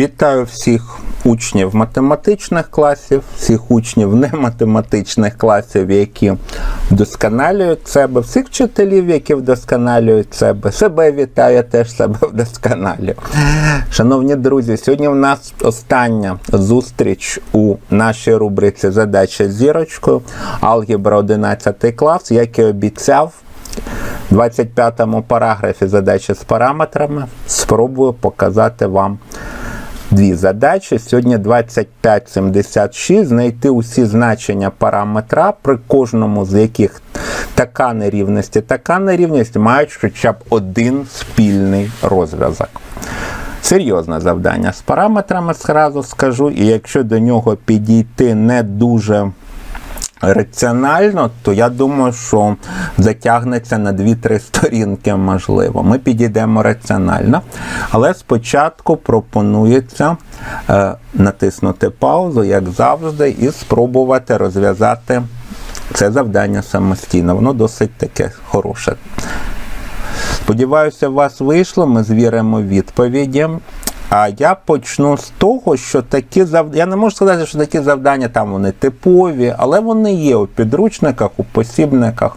Вітаю всіх учнів математичних класів, всіх учнів нематематичних класів, які вдосконалюють себе, всіх вчителів, які вдосконалюють себе. Себе вітаю, теж себе вдосконалюю. Шановні друзі, сьогодні в нас остання зустріч у нашій рубриці Задача з зірочкою. Алгебра 11 клас, як і обіцяв. В 25-му параграфі задачі з параметрами спробую показати вам дві задачі. Сьогодні 2576 знайти усі значення параметра, при кожному з яких така нерівність і така нерівність мають хоча б один спільний розв'язок. Серйозне завдання з параметрами зразу скажу, і якщо до нього підійти не дуже раціонально, то я думаю, що затягнеться на 2-3 сторінки, можливо. Ми підійдемо раціонально. Але спочатку пропонується е, натиснути паузу, як завжди, і спробувати розв'язати це завдання самостійно. Воно досить таке хороше. Сподіваюся, у вас вийшло. Ми звіримо відповіді. А я почну з того, що такі завдання. Я не можу сказати, що такі завдання там вони типові, але вони є у підручниках, у посібниках.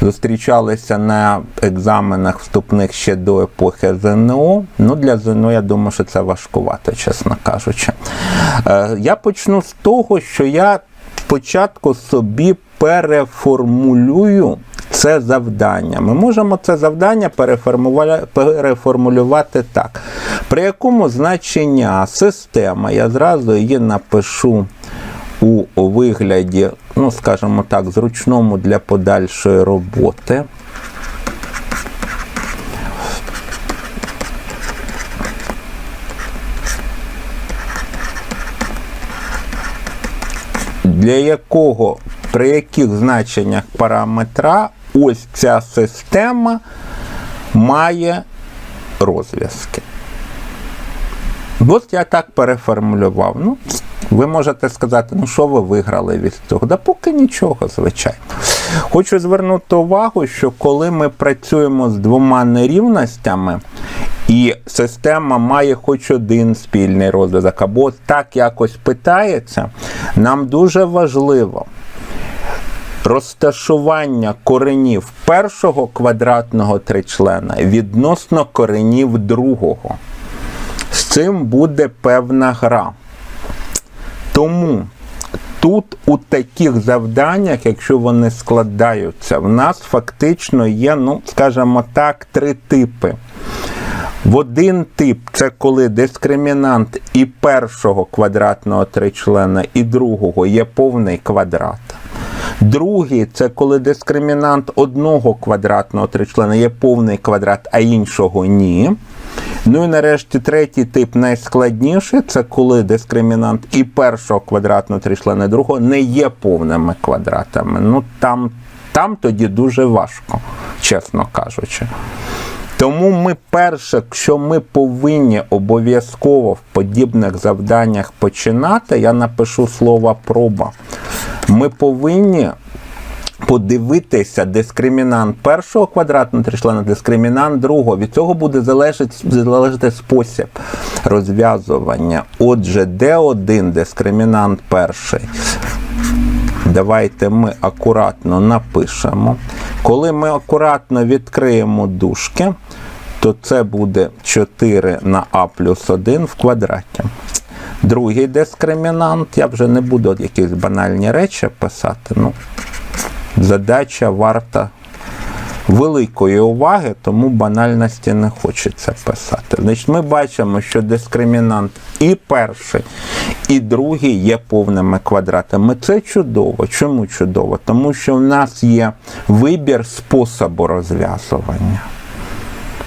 Зустрічалися на екзаменах вступних ще до епохи ЗНО. Ну, для ЗНО, я думаю, що це важкувато, чесно кажучи. Е, Я почну з того, що я спочатку собі переформулюю це завдання. Ми можемо це завдання переформулювати так. При якому значення система, я зразу її напишу у вигляді, ну, скажімо так, зручному для подальшої роботи. для якого при яких значеннях параметра ось ця система має розв'язки. От я так переформулював. Ну, ви можете сказати, ну що ви виграли від цього? Да поки нічого, звичайно. Хочу звернути увагу, що коли ми працюємо з двома нерівностями, і система має хоч один спільний розв'язок, або так якось питається, нам дуже важливо розташування коренів першого квадратного тричлена відносно коренів другого. З цим буде певна гра. Тому тут у таких завданнях, якщо вони складаються, в нас фактично є, ну, скажімо так, три типи. В один тип це коли дискримінант і першого квадратного тричлена, і другого є повний квадрат. Другий це коли дискримінант одного квадратного тричлена є повний квадрат, а іншого ні. Ну і нарешті третій тип найскладніший це коли дискримінант і першого квадратного тричлена, і другого не є повними квадратами. Ну там, там тоді дуже важко, чесно кажучи. Тому ми перше, що ми повинні обов'язково в подібних завданнях починати, я напишу слово проба. Ми повинні подивитися дискримінант першого квадратного тричлена, дискримінант другого. Від цього буде залежати, залежати спосіб розв'язування. Отже, D1 дискримінант перший. Давайте ми акуратно напишемо. Коли ми акуратно відкриємо дужки, то це буде 4 на А плюс 1 в квадраті. Другий дискримінант, я вже не буду якісь банальні речі писати. Ну, задача варта великої уваги, тому банальності не хочеться писати. Значить, ми бачимо, що дискримінант і перший, і другий є повними квадратами. Це чудово. Чому чудово? Тому що в нас є вибір способу розв'язування.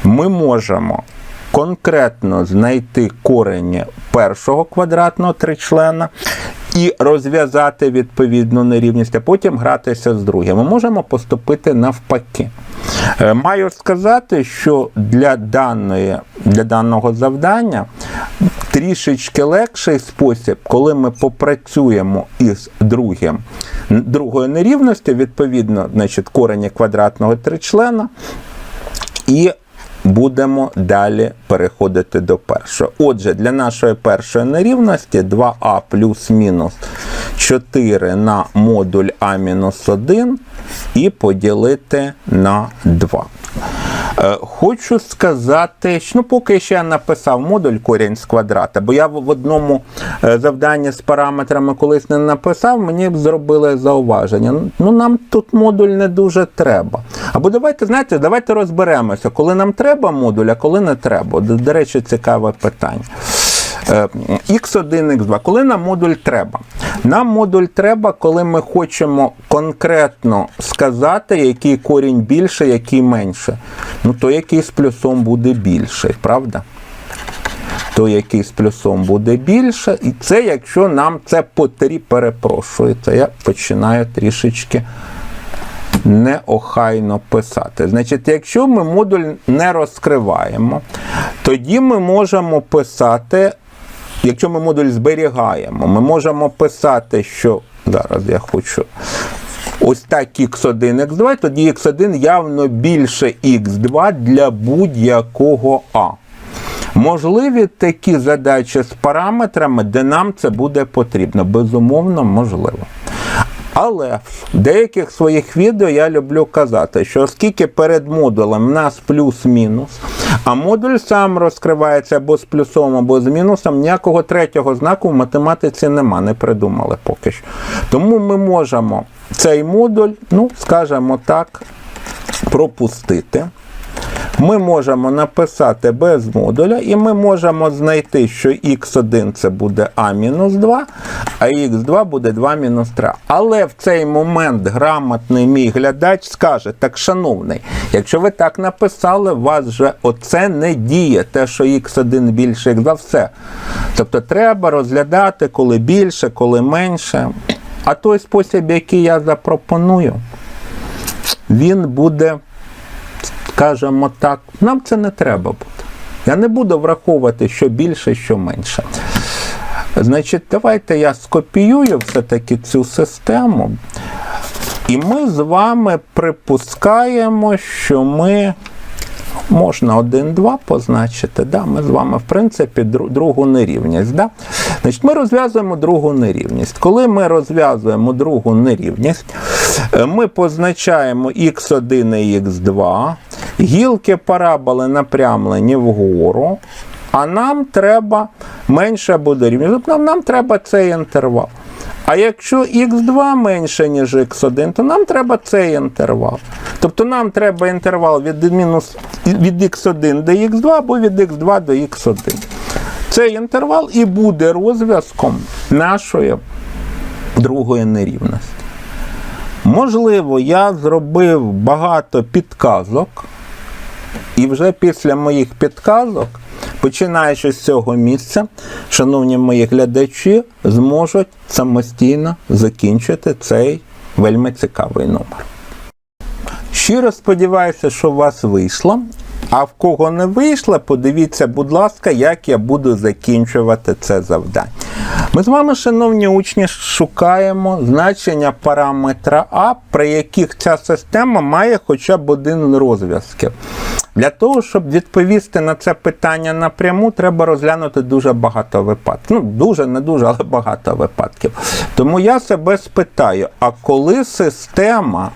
Ми можемо конкретно знайти корені першого квадратного тричлена і розв'язати відповідну нерівність, а потім гратися з другим. Ми можемо поступити навпаки. Е, Маю сказати, що для, даної, для даного завдання трішечки легший спосіб, коли ми попрацюємо із другим, другою нерівністю, відповідно, значить, корені квадратного тричлена, і будемо далі переходити до першого. Отже, для нашої першої нерівності 2а плюс-мінус 4 на модуль а мінус 1 і поділити на 2. Е, Хочу сказати, що ну, поки ще я написав модуль корінь з квадрата, бо я в одному е, завданні з параметрами колись не написав, мені б зробили зауваження. Ну, нам тут модуль не дуже треба. Або давайте, знаєте, давайте розберемося, коли нам треба модуль, а коли не треба. До речі, цікаве питання. Е, X1, X2. Коли нам модуль треба? Нам модуль треба, коли ми хочемо конкретно сказати, який корінь більше, який менше. Ну, то який з плюсом буде більший, правда? То який з плюсом буде більше. І це, якщо нам це потрібно, перепрошую, це я починаю трішечки неохайно писати. Значить, якщо ми модуль не розкриваємо, тоді ми можемо писати, якщо ми модуль зберігаємо, ми можемо писати, що зараз я хочу. Ось так x1, x2, тоді x1 явно більше x2 для будь-якого А. Можливі такі задачі з параметрами, де нам це буде потрібно. Безумовно, можливо. Але в деяких своїх відео я люблю казати, що оскільки перед модулем в нас плюс-мінус, а модуль сам розкривається або з плюсом, або з мінусом, ніякого третього знаку в математиці нема, не придумали поки що. Тому ми можемо цей модуль, ну, скажімо так, пропустити. Ми можемо написати без модуля, і ми можемо знайти, що x1 це буде а-2, а x2 буде 2-3. Але в цей момент грамотний мій глядач скаже: так, шановний, якщо ви так написали, у вас же оце не діє, те, що x1 більше, x2, все. Тобто треба розглядати, коли більше, коли менше. А той спосіб, який я запропоную, він буде скажімо так, нам це не треба буде. Я не буду враховувати, що більше, що менше. Значить, давайте я скопіюю все-таки цю систему. І ми з вами припускаємо, що ми. Можна 1-2 позначити. Да? Ми з вами, в принципі, другу нерівність. Да? Значить, ми розв'язуємо другу нерівність. Коли ми розв'язуємо другу нерівність, е, ми позначаємо x1 і x2, гілки параболи напрямлені вгору, а нам треба менше буде Нам, нам треба цей інтервал. А якщо x2 менше, ніж x1, то нам треба цей інтервал. Тобто нам треба інтервал від, мінус, від x1 до x2 або від x2 до x1. Цей інтервал і буде розв'язком нашої другої нерівності. Можливо, я зробив багато підказок, і вже після моїх підказок, починаючи з цього місця, шановні мої глядачі, зможуть самостійно закінчити цей вельми цікавий номер. Щиро сподіваюся, що у вас вийшло. А в кого не вийшло, подивіться, будь ласка, як я буду закінчувати це завдання. Ми з вами, шановні учні, шукаємо значення параметра А, при яких ця система має хоча б один розв'язків. Для того, щоб відповісти на це питання напряму, треба розглянути дуже багато випадків. Ну, дуже, не дуже, але багато випадків. Тому я себе спитаю: а коли система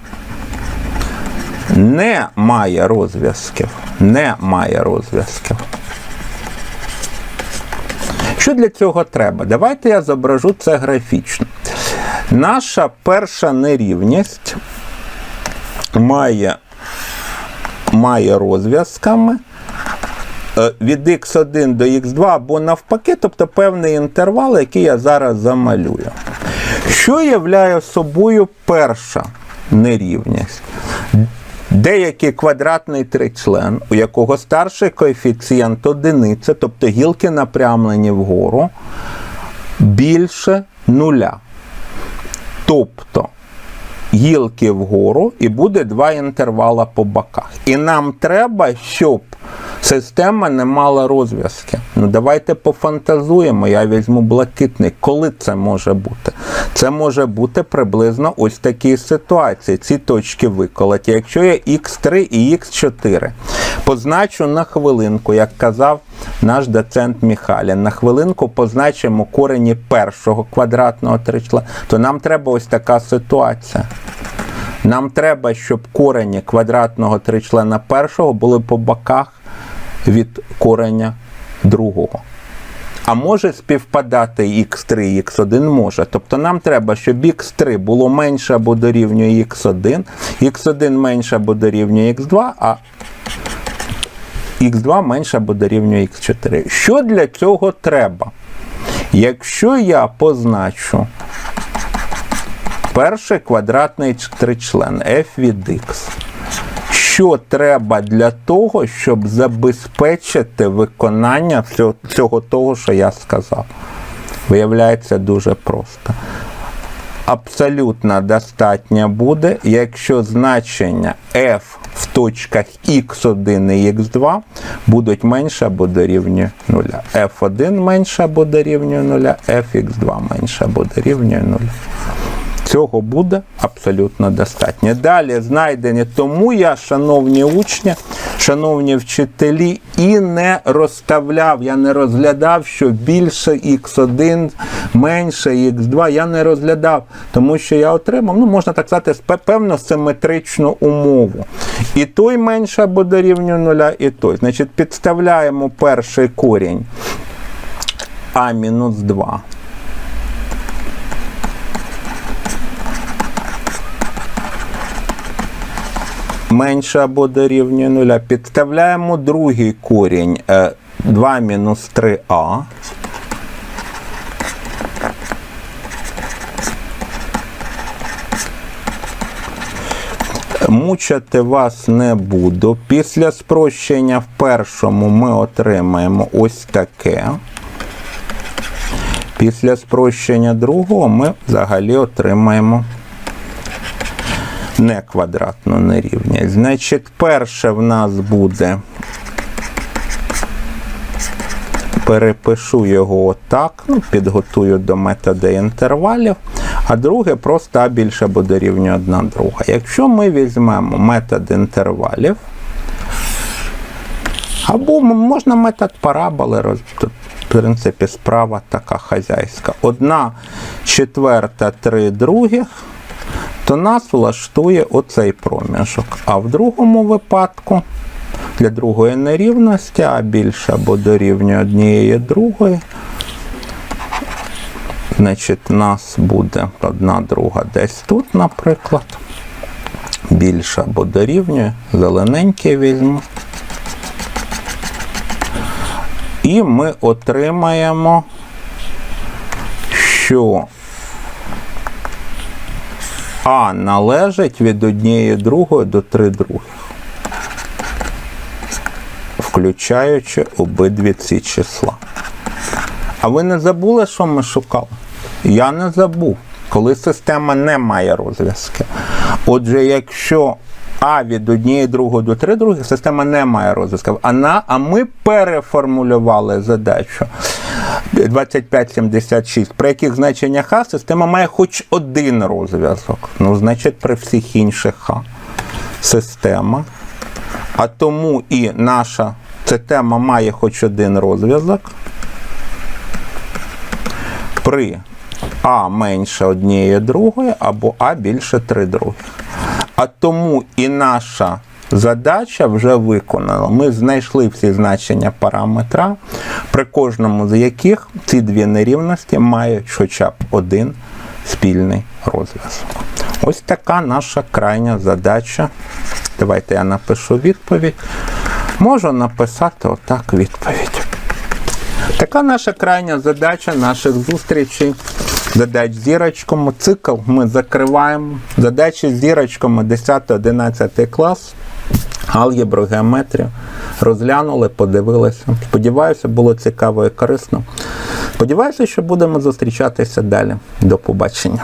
не має розв'язків, не має розв'язків. Що для цього треба? Давайте я зображу це графічно. Наша перша нерівність має, має розв'язками е, від x1 до x2 або навпаки, тобто певний інтервал, який я зараз замалюю. Що являє собою перша нерівність? Деякий квадратний тричлен, у якого старший коефіцієнт одиниця, тобто гілки напрямлені вгору, більше нуля. Тобто гілки вгору і буде два інтервала по боках. І нам треба, щоб система не мала розв'язки. Ну давайте пофантазуємо, я візьму блакитний. Коли це може бути? Це може бути приблизно ось такі ситуації. Ці точки виколоті. Якщо є х3 і х4, позначу на хвилинку, як казав наш доцент Міхалін, на хвилинку позначимо корені першого квадратного тричлена, то нам треба ось така ситуація. Нам треба, щоб корені квадратного тричлена першого були по боках від кореня другого. А може співпадати x3 і x1 може. Тобто нам треба, щоб x3 було менше або дорівнює x1, x1 менше або дорівнює x2, а x2 менше або дорівнює x4. Що для цього треба? Якщо я позначу перший квадратний тричлен f від x, що треба для того, щоб забезпечити виконання всього, всього того, що я сказав? Виявляється дуже просто. Абсолютно достатньо буде, якщо значення f в точках x1 і x2 будуть менше або дорівнює 0. f1 менше або дорівнює 0, fx2 менше або дорівнює 0 цього буде абсолютно достатньо. Далі знайдені. Тому я, шановні учні, шановні вчителі, і не розставляв, я не розглядав, що більше x1, менше x2. Я не розглядав, тому що я отримав, ну можна так сказати, певно симетричну умову. І той менше або дорівнює нуля, і той. Значить, підставляємо перший корінь а мінус 2. Менше або дорівнює 0. Підставляємо другий корінь 2 мінус 3а. Мучити вас не буду. Після спрощення в першому ми отримаємо ось таке. Після спрощення другого ми взагалі отримаємо не квадратну нерівність. Значить, перше в нас буде. Перепишу його отак, ну, підготую до методу інтервалів, а друге просто а більше буде дорівнює одна друга. Якщо ми візьмемо метод інтервалів, або можна метод параболи, роз... в принципі, справа така хазяйська. Одна четверта, три других то нас влаштує оцей проміжок. А в другому випадку для другої нерівності, а більше або дорівнює однієї другої, значить, нас буде одна друга десь тут, наприклад. Більше або дорівнює, зелененький візьму. І ми отримаємо, що а належить від однієї другої до три других, включаючи обидві ці числа. А ви не забули, що ми шукали? Я не забув, коли система не має розв'язки. Отже, якщо а від однієї другої до три других, система не має розв'язків. А, а ми переформулювали задачу. 2576, при яких значеннях Х система має хоч один розв'язок. Ну, значить, при всіх інших Х система. А тому і наша система має хоч один розв'язок. При А менше однієї другої, або А більше три других. А тому і наша задача вже виконана. Ми знайшли всі значення параметра, при кожному з яких ці дві нерівності мають хоча б один спільний розв'язок. Ось така наша крайня задача. Давайте я напишу відповідь. Можу написати отак відповідь. Така наша крайня задача наших зустрічей. Задач зірочками. Цикл ми закриваємо. Задачі з зірочками 10-11 клас алгебру, геометрію. Розглянули, подивилися. Сподіваюся, було цікаво і корисно. Сподіваюся, що будемо зустрічатися далі. До побачення.